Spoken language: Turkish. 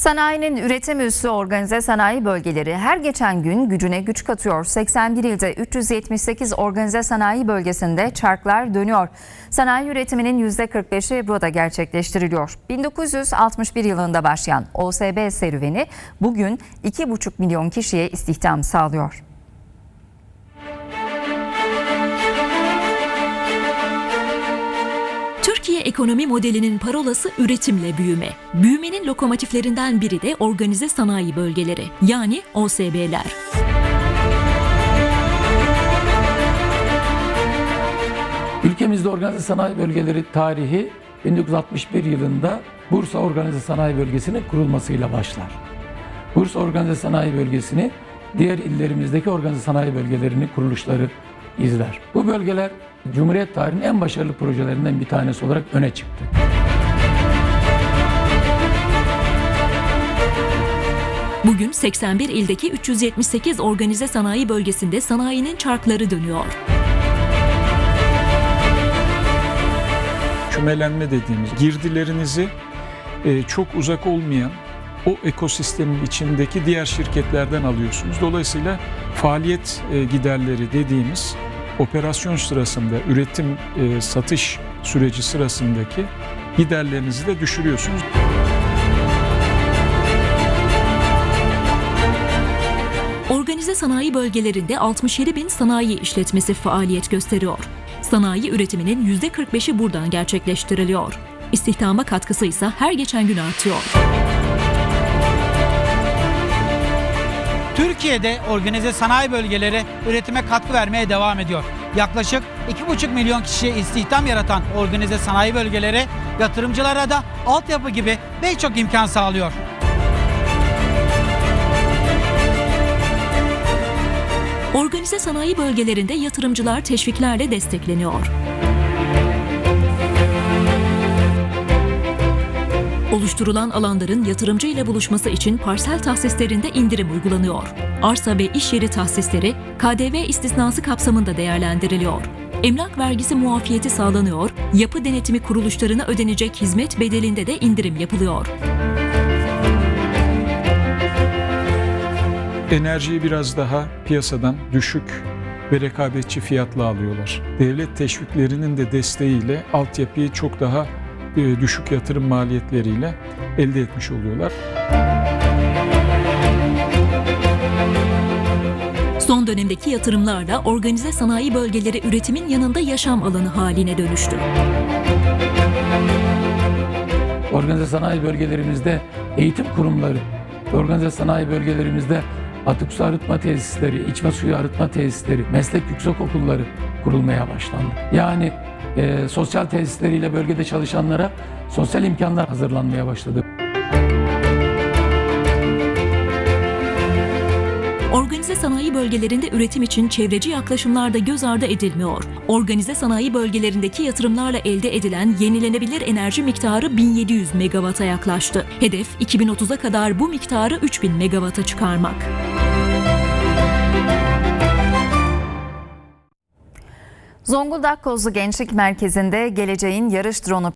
Sanayinin üretim üssü organize sanayi bölgeleri her geçen gün gücüne güç katıyor. 81 ilde 378 organize sanayi bölgesinde çarklar dönüyor. Sanayi üretiminin %45'i burada gerçekleştiriliyor. 1961 yılında başlayan OSB serüveni bugün 2,5 milyon kişiye istihdam sağlıyor. Ekonomi modelinin parolası üretimle büyüme. Büyümenin lokomotiflerinden biri de organize sanayi bölgeleri yani OSB'ler. Ülkemizde organize sanayi bölgeleri tarihi 1961 yılında Bursa Organize Sanayi Bölgesi'nin kurulmasıyla başlar. Bursa Organize Sanayi Bölgesi'ni diğer illerimizdeki organize sanayi bölgelerinin kuruluşları izler. Bu bölgeler Cumhuriyet tarihinin en başarılı projelerinden bir tanesi olarak öne çıktı. Bugün 81 ildeki 378 organize sanayi bölgesinde sanayinin çarkları dönüyor. kümelenme dediğimiz girdilerinizi e, çok uzak olmayan o ekosistemin içindeki diğer şirketlerden alıyorsunuz. Dolayısıyla faaliyet e, giderleri dediğimiz operasyon sırasında üretim e, satış süreci sırasındaki giderlerinizi de düşürüyorsunuz. Organize sanayi bölgelerinde 67 bin sanayi işletmesi faaliyet gösteriyor. Sanayi üretiminin %45'i buradan gerçekleştiriliyor. İstihdama katkısı ise her geçen gün artıyor. Türkiye'de organize sanayi bölgeleri üretime katkı vermeye devam ediyor. Yaklaşık 2,5 milyon kişiye istihdam yaratan organize sanayi bölgeleri yatırımcılara da altyapı gibi birçok imkan sağlıyor. Organize sanayi bölgelerinde yatırımcılar teşviklerle destekleniyor. Oluşturulan alanların yatırımcı ile buluşması için parsel tahsislerinde indirim uygulanıyor. Arsa ve iş yeri tahsisleri KDV istisnası kapsamında değerlendiriliyor. Emlak vergisi muafiyeti sağlanıyor, yapı denetimi kuruluşlarına ödenecek hizmet bedelinde de indirim yapılıyor. Enerjiyi biraz daha piyasadan düşük ve rekabetçi fiyatla alıyorlar. Devlet teşviklerinin de desteğiyle altyapıyı çok daha düşük yatırım maliyetleriyle elde etmiş oluyorlar. Son dönemdeki yatırımlarla organize sanayi bölgeleri üretimin yanında yaşam alanı haline dönüştü. Organize sanayi bölgelerimizde eğitim kurumları, organize sanayi bölgelerimizde atık su arıtma tesisleri, içme suyu arıtma tesisleri, meslek yüksek okulları kurulmaya başlandı. Yani e, sosyal tesisleriyle bölgede çalışanlara sosyal imkanlar hazırlanmaya başladı. Organize sanayi bölgelerinde üretim için çevreci yaklaşımlar da göz ardı edilmiyor. Organize sanayi bölgelerindeki yatırımlarla elde edilen yenilenebilir enerji miktarı 1700 megawata yaklaştı. Hedef 2030'a kadar bu miktarı 3000 megawata çıkarmak. Zonguldak Kozlu Gençlik Merkezi'nde geleceğin yarış dronu